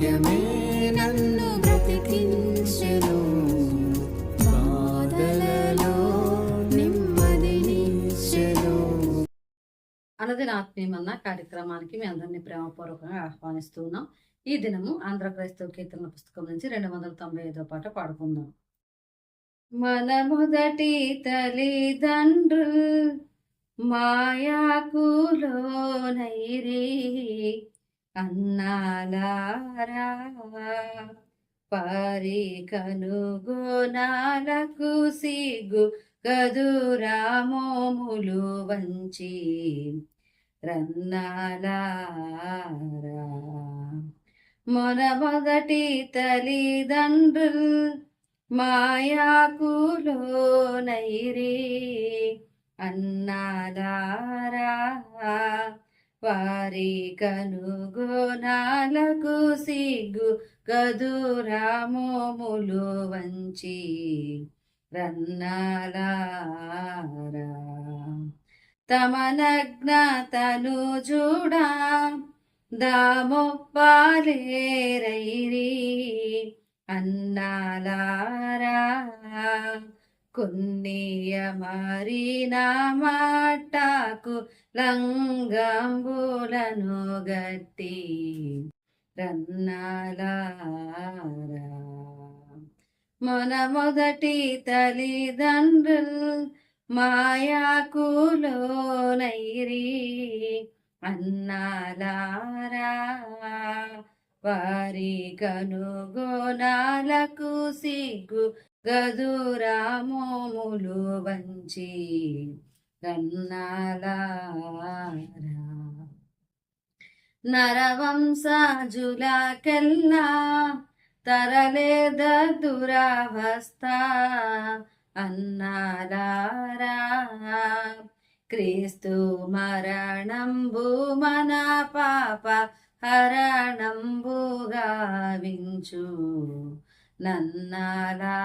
వాక్యమే నన్ను బ్రతికించెను. బాధలలో నెమ్మదినిచ్చెను అనదిన ఆత్మీయమన్న కార్యక్రమానికి మీ అందరినీ ప్రేమపూర్వకంగా ఆహ్వానిస్తున్నాం ఈ దినము ఆంధ్ర క్రైస్తవ కీర్తన పుస్తకం నుంచి రెండు వందల తొంభై ఐదో పాట పాడుకుందాం. మన మొదటి తల్లిదండ్రులు మాయాకులో నైరి అన్నాలారా పరి కనుగోనాలకు సిగ్గు గదురామోములు వంచి రన్నాలారా. మొన మొదటి తల్లిదండ్రులు మాయాకులో నైరే అన్నాలారా. వారి కనుగోనాలకు సిగ్గు గదురామోములు వంచి రన్నాలారా. తమ నగ్నతను చూడా దామొప్పాలేరైరి అన్నాలారా. కున్నీయ మారిన మాటకు లంగంబులను గట్టి రన్నాలారా. మొన మొదటి తల్లిదండ్రులు మాయాకు లోనైరి అన్నాలారా. వారి కనుగోనాలకు సిగ్గు గదురామోములు వంచి గన్నాలారా. నరవంశజులకెల్లా తరలేద దురవస్థ అన్నాలారా. క్రీస్తు మరణంబు మన పాప హరణంబు వించు. నన్నాలారా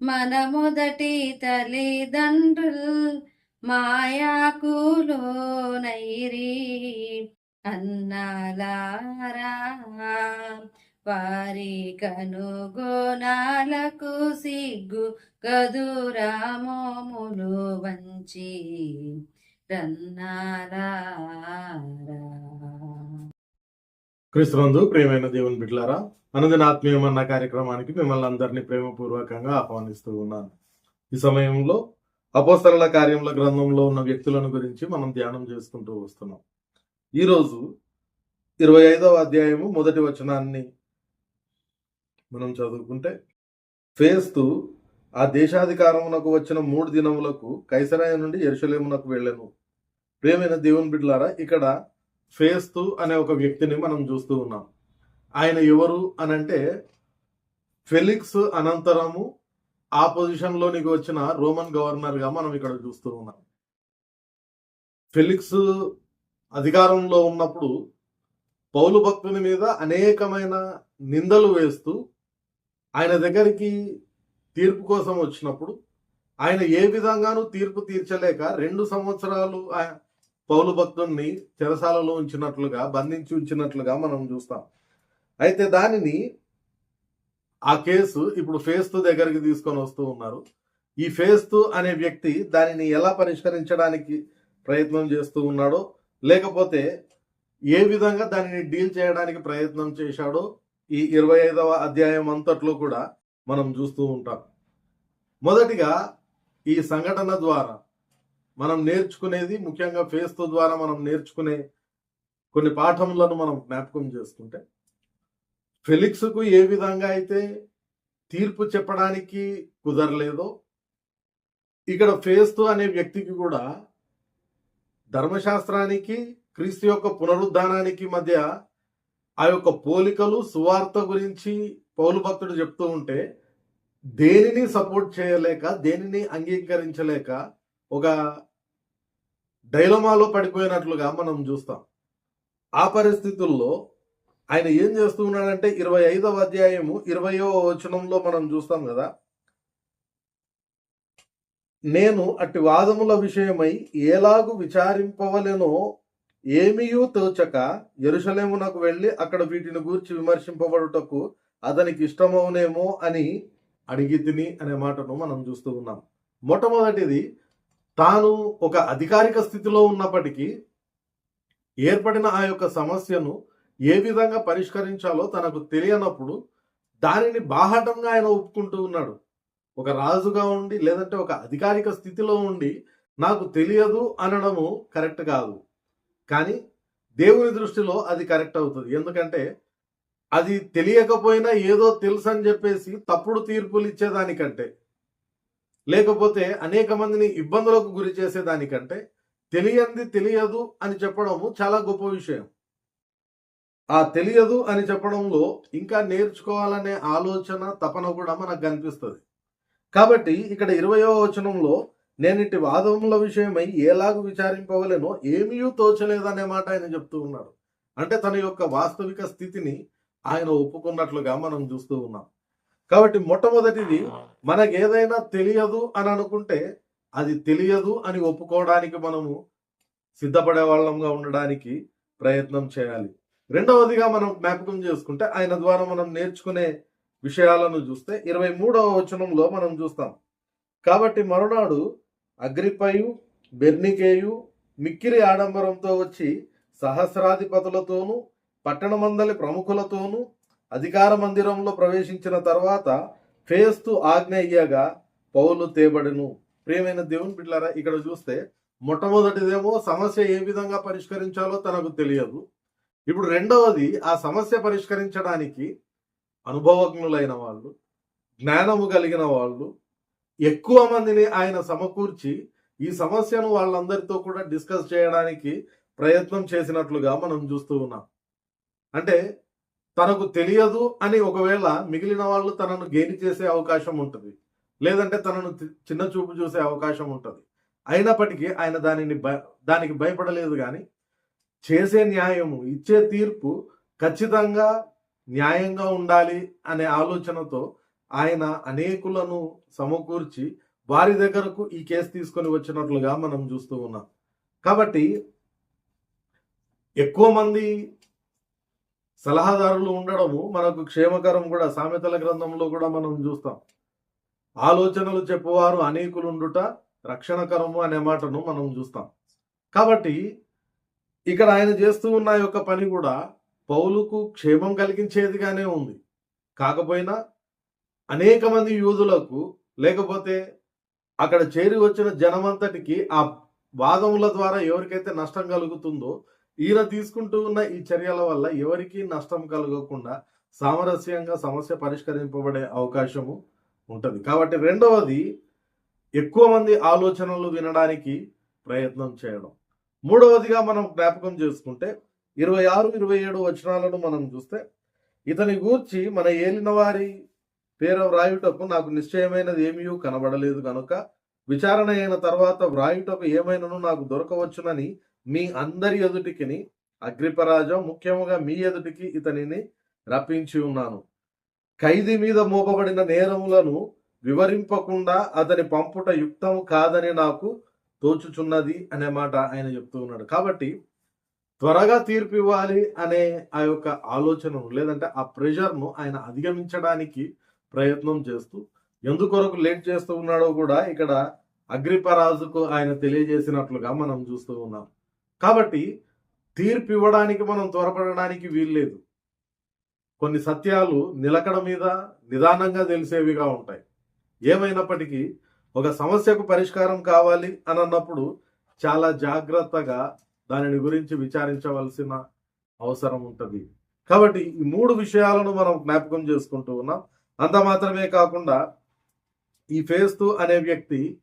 మన మొదటి తల్లిదండ్రులు మాయాకు లోనైరి అన్నాలారా వారి కనుగోనాలకు సిగ్గు గదురామోములు వంచి. రన్నారా క్రీస్తునందు ప్రియమైన దేవుని బిడ్లారా అనుదిన ఆత్మీయం అన్న కార్యక్రమానికి మిమ్మల్ని అందరినీ ప్రేమపూర్వకంగా ఆహ్వానిస్తూ ఉన్నాను. ఈ సమయంలో అపోస్తల కార్యముల గ్రంథంలో ఉన్న వ్యక్తులను గురించి మనం ధ్యానం చేసుకుంటూ వస్తున్నాం. ఈరోజు ఇరవై ఐదవ అధ్యాయము మొదటి వచనాన్ని మనం చదువుకుంటే ఫేస్తు ఆ దేశాధికారమునకు వచ్చిన మూడు దినములకు కైసరాయ నుండి ఎరుసలేమునకు వెళ్ళను. ప్రేమైన దేవుని బిడ్లారా ఇక్కడ ఫేస్తు అనే ఒక వ్యక్తిని మనం చూస్తూ ఉన్నాం. ఆయన ఎవరు అని అంటే ఫెలిక్స్ అనంతరము ఆ పొజిషన్లోనికి వచ్చిన రోమన్ గవర్నర్గా మనం ఇక్కడ చూస్తూ ఉన్నాం. ఫెలిక్స్ అధికారంలో ఉన్నప్పుడు పౌలు భక్తుని మీద అనేకమైన నిందలు వేస్తూ ఆయన దగ్గరికి తీర్పు కోసం వచ్చినప్పుడు ఆయన ఏ విధంగానూ తీర్పు తీర్చలేక రెండు సంవత్సరాలు పౌలు భక్తుణ్ణి చెరసాలలో ఉంచినట్లుగా బంధించి ఉంచినట్లుగా మనం చూస్తాం. అయితే దానిని ఆ కేసు ఇప్పుడు ఫేస్తు దగ్గరికి తీసుకొని వస్తూ ఉన్నారు. ఈ ఫేస్తు అనే వ్యక్తి దానిని ఎలా పరిష్కరించడానికి ప్రయత్నం చేస్తూ ఉన్నాడో లేకపోతే ఏ విధంగా దానిని డీల్ చేయడానికి ప్రయత్నం చేశాడో ఈ ఇరవై ఐదవ అధ్యాయం అంతట్లో కూడా మనం చూస్తూ ఉంటాం. మొదటిగా ఈ సంఘటన ద్వారా మనం నేర్చుకునేది ముఖ్యంగా ఫేస్తో ద్వారా మనం నేర్చుకునే కొన్ని పాఠములను మనం జ్ఞాపకం చేసుకుంటే ఫెలిక్స్కు ఏ విధంగా అయితే తీర్పు చెప్పడానికి కుదరలేదో ఇక్కడ ఫేస్తు అనే వ్యక్తికి కూడా ధర్మశాస్త్రానికి క్రీస్తు యొక్క పునరుద్ధానానికి మధ్య ఆ యొక్క పోలికలు సువార్త గురించి పౌలు భక్తుడు చెప్తూ ఉంటే దేనిని సపోర్ట్ చేయలేక దేనిని అంగీకరించలేక ఒక డైలమాలో పడిపోయినట్లుగా మనం చూస్తాం. ఆ పరిస్థితుల్లో ఆయన ఏం చేస్తున్నాడంటే ఇరవై ఐదవ అధ్యాయము ఇరవయో వచనంలో మనం చూస్తాం కదా. నేను అట్టి వాదముల విషయమై ఎలాగు విచారింపవలెనో ఏమీయూ తోచక ఎరుషలేమునకు వెళ్ళి అక్కడ వీటిని గూర్చి విమర్శింపబడుటకు అతనికి ఇష్టమవునేమో అని అడిగి తిని అనే మాటను మనం చూస్తూ ఉన్నాం. మొట్టమొదటిది తాను ఒక అధికారిక స్థితిలో ఉన్నప్పటికీ ఏర్పడిన ఆ యొక్క సమస్యను ఏ విధంగా పరిష్కరించాలో తనకు తెలియనప్పుడు దానిని బాహాటంగా ఆయన ఒప్పుకుంటూ ఉన్నాడు. ఒక రాజుగా ఉండి లేదంటే ఒక అధికారిక స్థితిలో ఉండి నాకు తెలియదు అనడము కరెక్ట్ కాదు. కానీ దేవుని దృష్టిలో అది కరెక్ట్ అవుతుంది. ఎందుకంటే అది తెలియకపోయినా ఏదో తెలుసు అని చెప్పేసి తప్పుడు తీర్పులు ఇచ్చేదానికంటే లేకపోతే అనేక మందిని ఇబ్బందులకు గురి చేసేదానికంటే తెలియంది తెలియదు అని చెప్పడము చాలా గొప్ప విషయం. ఆ తెలియదు అని చెప్పడంలో ఇంకా నేర్చుకోవాలనే ఆలోచన తపన కూడా మనకు కనిపిస్తుంది. కాబట్టి ఇక్కడ ఇరవయో వచనంలో నేనిటి వాదముల విషయమై ఎలాగ విచారింపవలెనో ఏమీ తోచలేదనే మాట ఆయన చెప్తూ ఉన్నాడు. అంటే తన యొక్క వాస్తవిక స్థితిని ఆయన ఒప్పుకున్నట్లుగా మనం చూస్తూ ఉన్నాం. కాబట్టి మొట్టమొదటిది మనకు ఏదైనా తెలియదు అని అనుకుంటే అది తెలియదు అని ఒప్పుకోవడానికి మనము సిద్ధపడే వాళ్ళంగా ఉండడానికి ప్రయత్నం చేయాలి. రెండవదిగా మనం జ్ఞాపకం చేసుకుంటే ఆయన ద్వారా మనం నేర్చుకునే విషయాలను చూస్తే ఇరవై మూడవ వచనంలో మనం చూస్తాం. కాబట్టి మరునాడు అగ్రిపయు బెర్నికేయు మిక్కిలి ఆడంబరంతో వచ్చి సహస్రాధిపతులతోనూ పట్టణమందలి ప్రముఖులతోనూ అధికార మందిరంలో ప్రవేశించిన తర్వాత ఫేస్తు ఆజ్ఞ ఇయ్యగా పౌలు తేబడును. ప్రియమైన దేవుని బిడ్డారా ఇక్కడ చూస్తే మొట్టమొదటిదేమో సమస్య ఏ విధంగా పరిష్కరించాలో తనకు తెలియదు. ఇప్పుడు రెండవది ఆ సమస్య పరిష్కరించడానికి అనుభవజ్ఞులైన వాళ్ళు జ్ఞానము కలిగిన వాళ్ళు ఎక్కువ మందిని ఆయన సమకూర్చి ఈ సమస్యను వాళ్ళందరితో కూడా డిస్కస్ చేయడానికి ప్రయత్నం చేసినట్లుగా మనం చూస్తూ ఉన్నాం. అంటే తనకు తెలియదు అని ఒకవేళ మిగిలిన వాళ్ళు తనను గేని చేసే అవకాశం ఉంటుంది. లేదంటే తనను చిన్న చూపు చూసే అవకాశం ఉంటుంది. అయినప్పటికీ ఆయన దానిని భయ- దానికి భయపడలేదు కానీ చేసే న్యాయము ఇచ్చే తీర్పు ఖచ్చితంగా న్యాయంగా ఉండాలి అనే ఆలోచనతో ఆయన అనేకులను సమకూర్చి వారి దగ్గరకు ఈ కేసు తీసుకొని వచ్చినట్లుగా మనం చూస్తూ ఉన్నాం. కాబట్టి ఎక్కువ మంది సలహాదారులు ఉండడము మనకు క్షేమకరం కూడా. సామెతల గ్రంథంలో కూడా మనం చూస్తాం. ఆలోచనలు చెప్పువారు అనేకులుండుట రక్షణకరము అనే మాటను మనం చూస్తాం. కాబట్టి ఇక్కడ ఆయన చేస్తూ ఉన్న యొక్క పని కూడా పౌలుకు క్షేమం కలిగించేదిగానే ఉంది. కాకపోయినా అనేక మంది యూదులకు లేకపోతే అక్కడ చేరి వచ్చిన జనమంతటికి ఆ వాదముల ద్వారా ఎవరికైతే నష్టం కలుగుతుందో ఈయన తీసుకుంటూ ఉన్న ఈ చర్యల వల్ల ఎవరికీ నష్టం కలగకుండా సామరస్యంగా సమస్య పరిష్కరింపబడే అవకాశము ఉంటుంది. కాబట్టి రెండవది ఎక్కువ మంది ఆలోచనలు వినడానికి ప్రయత్నం చేయడం. మూడవదిగా మనం జ్ఞాపకం చేసుకుంటే ఇరవై ఆరు ఇరవై ఏడు వచనాలను మనం చూస్తే ఇతని గూర్చి మన ఏలిన వారి పేరు వ్రాయుటకు నాకు నిశ్చయమైనది ఏమీ కనబడలేదు కనుక విచారణ అయిన తర్వాత వ్రాయుటకు ఏమైనను నాకు దొరకవచ్చునని మీ అందరి ఎదుటికిని అగ్రిపరాజం ముఖ్యముగా మీ ఎదుటికి ఇతనిని రప్పించి ఉన్నాను. ఖైదీ మీద మోపబడిన నేరములను వివరింపకుండా అతని పంపుట యుక్తము కాదని నాకు తోచుచున్నది అనే మాట ఆయన చెప్తూ ఉన్నాడు. కాబట్టి త్వరగా తీర్పు ఇవ్వాలి అనే ఆ యొక్క ఆలోచనను లేదంటే ఆ ప్రెషర్ను ఆయన అధిగమించడానికి ప్రయత్నం చేస్తూ ఎందుకొరకు లేట్ చేస్తూ ఉన్నాడో కూడా ఇక్కడ అగ్రిపరాజుకు ఆయన తెలియజేసినట్లుగా మనం చూస్తూ ఉన్నాం. కాబట్టి తీర్పు ఇవ్వడానికి మనం త్వరపడడానికి వీల్లేదు. కొన్ని సత్యాలు నిలకడ మీద నిదానంగా తెలిసేవిగా ఉంటాయి. ఏమైనప్పటికీ ఒక సమస్యకు పరిష్కారం కావాలి అని అన్నప్పుడు చాలా జాగ్రత్తగా దానిని గురించి విచారించవలసిన అవసరం ఉంటుంది. కాబట్టి ఈ మూడు విషయాలను మనం జ్ఞాపకం చేసుకుంటూ ఉన్నాం. అంత మాత్రమే కాకుండా ఈ ఫేస్తు అనే వ్యక్తి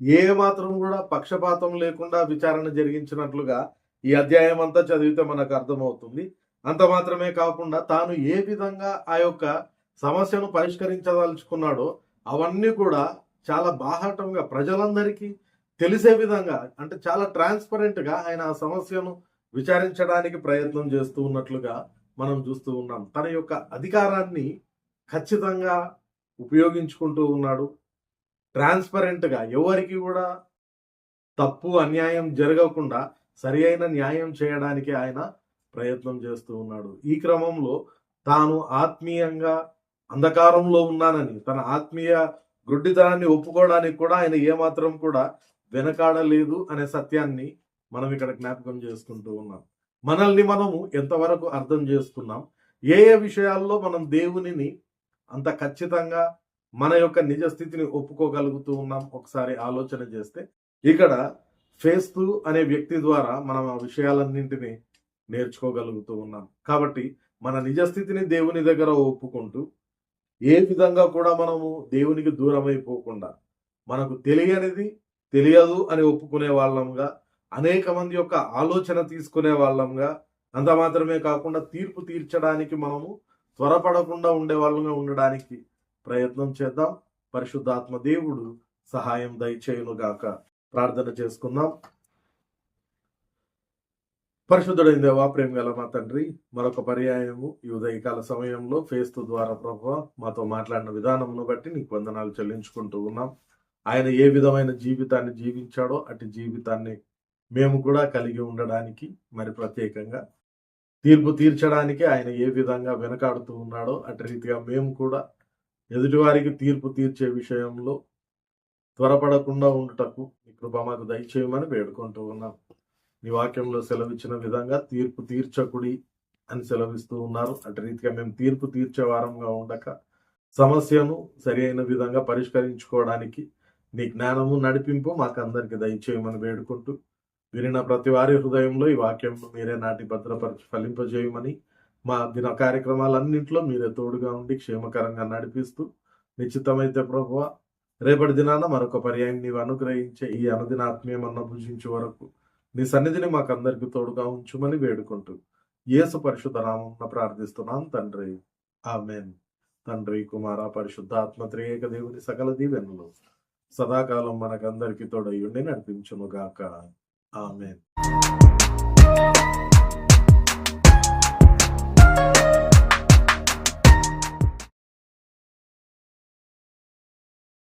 ఏ మాత్రం కూడా పక్షపాతం లేకుండా విచారణ జరిగించినట్లుగా ఈ అధ్యాయం అంతా చదివితే మనకు అర్థమవుతుంది. అంత మాత్రమే కాకుండా తాను ఏ విధంగా ఆ యొక్క సమస్యను పరిష్కరించదలుచుకున్నాడో అవన్నీ కూడా చాలా బాహాటంగా ప్రజలందరికీ తెలిసే విధంగా అంటే చాలా ట్రాన్స్పరెంట్గా ఆయన ఆ సమస్యను విచారించడానికి ప్రయత్నం చేస్తూ ఉన్నట్లుగా మనం చూస్తూ ఉన్నాం. తన యొక్క అధికారాన్ని ఖచ్చితంగా ఉపయోగించుకుంటూ ఉన్నాడు. ట్రాన్స్పరెంట్గా ఎవరికి కూడా తప్పు అన్యాయం జరగకుండా సరి అయిన న్యాయం చేయడానికి ఆయన ప్రయత్నం చేస్తూ ఉన్నాడు. ఈ క్రమంలో తాను ఆత్మీయంగా అంధకారంలో ఉన్నానని తన ఆత్మీయ గుడ్డితనాన్ని ఒప్పుకోవడానికి కూడా ఆయన ఏమాత్రం కూడా వెనకాడలేదు అనే సత్యాన్ని మనం ఇక్కడ జ్ఞాపకం చేసుకుంటూ ఉన్నాం. మనల్ని మనము ఎంతవరకు అర్థం చేసుకున్నాం? ఏ ఏ విషయాల్లో మనం దేవునిని అంత ఖచ్చితంగా మన యొక్క నిజ స్థితిని ఒప్పుకోగలుగుతూ ఉన్నాం. ఒకసారి ఆలోచన చేస్తే ఇక్కడ ఫేస్తు అనే వ్యక్తి ద్వారా మనం ఆ విషయాలన్నింటినీ నేర్చుకోగలుగుతూ ఉన్నాం. కాబట్టి మన నిజ స్థితిని దేవుని దగ్గర ఒప్పుకుంటూ ఏ విధంగా కూడా మనము దేవునికి దూరం అయిపోకుండా మనకు తెలియనిది తెలియదు అని ఒప్పుకునే వాళ్ళంగా అనేక మంది యొక్క ఆలోచన తీసుకునే వాళ్ళంగా అంత మాత్రమే కాకుండా తీర్పు తీర్చడానికి మనము త్వరపడకుండా ఉండే వాళ్ళంగా ఉండడానికి ప్రయత్నం చేద్దాం. పరిశుద్ధాత్మ దేవుడు సహాయం దయచేయును గాక ప్రార్థన చేసుకుందాం. పరిశుద్ధుడైన దేవా ప్రేమ గల మా తండ్రి మరొక పర్యాయము ఈ ఉదయకాల సమయంలో ఫేస్తు ద్వారా ప్రభు మాతో మాట్లాడిన విధానమును బట్టి నీకు వందనాలు చెల్లించుకుంటూ ఉన్నాం. ఆయన ఏ విధమైన జీవితాన్ని జీవించాడో అటు జీవితాన్ని మేము కూడా కలిగి ఉండడానికి మరి ప్రత్యేకంగా తీర్పు తీర్చడానికి ఆయన ఏ విధంగా వెనకాడుతూ ఉన్నాడో అటు రీతిగా మేము కూడా ఎదుటివారికి తీర్పు తీర్చే విషయంలో త్వరపడకుండా ఉండుటకు నీ కృప మాకు దయచేయమని వేడుకుంటూ ఉన్నాం. నీ వాక్యంలో సెలవిచ్చిన విధంగా తీర్పు తీర్చకుడి అని సెలవిస్తూ ఉన్నారు. అటు రీతిగా మేము తీర్పు తీర్చే వారంగా ఉండక సమస్యను సరి అయిన విధంగా పరిష్కరించుకోవడానికి నీ జ్ఞానము నడిపింపు మాకు అందరికి దయచేయమని వేడుకుంటూ వినిన ప్రతి వారి హృదయంలో ఈ వాక్యం మీరే నాటి భద్రపరిచి ఫలింపజేయమని మా దిన కార్యక్రమాలన్నింటిలో మీరే తోడుగా ఉండి క్షేమకరంగా నడిపిస్తూ నిశ్చితమైతే ప్రభువ రేపటి దినాన మరొక పర్యాయం నీవు అనుగ్రహించే ఈ అనుదిన ఆత్మీయమన్న భుజించే వరకు నీ సన్నిధిని మాకందరికి తోడుగా ఉంచుమని వేడుకుంటూ యేసు పరిశుద్ధ నామం ప్రార్థిస్తున్నాం తండ్రి. ఆమెన్. తండ్రి కుమార పరిశుద్ధ ఆత్మత్రియేక దేవుని సకల దీవెనలు సదాకాలం మనకందరికి తోడయ్యుండి నడిపించును గాక ఆమెన్.